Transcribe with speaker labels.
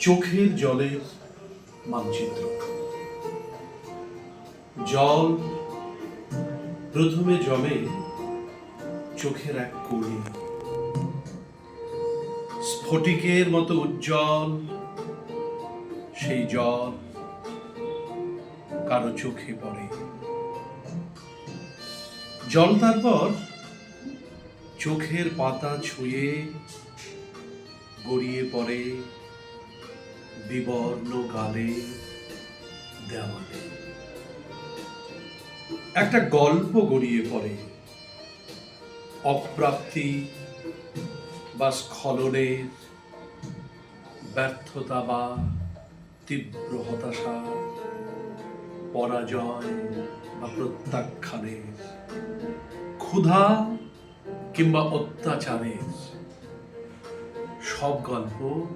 Speaker 1: চোখের জলের মানচিত্র। জল প্রথমে জমে চোখের এক কোণে। স্ফটিকের মতো উজ্জ্বল সেই জল কারও চোখে পড়ে। জল তারপর চোখের পাতা ছুঁয়ে গড়িয়ে পড়ে। বিবর্ণ গালে দেওয়ালে। একটা গল্প গড়িয়ে পড়ে। অপ্রাপ্তি বা স্খলনের ব্যর্থতা বা তীব্র হতাশা, পরাজয় বা প্রত্যাখ্যানের ক্ষুধা কিংবা অত্যাচারের সব গল্প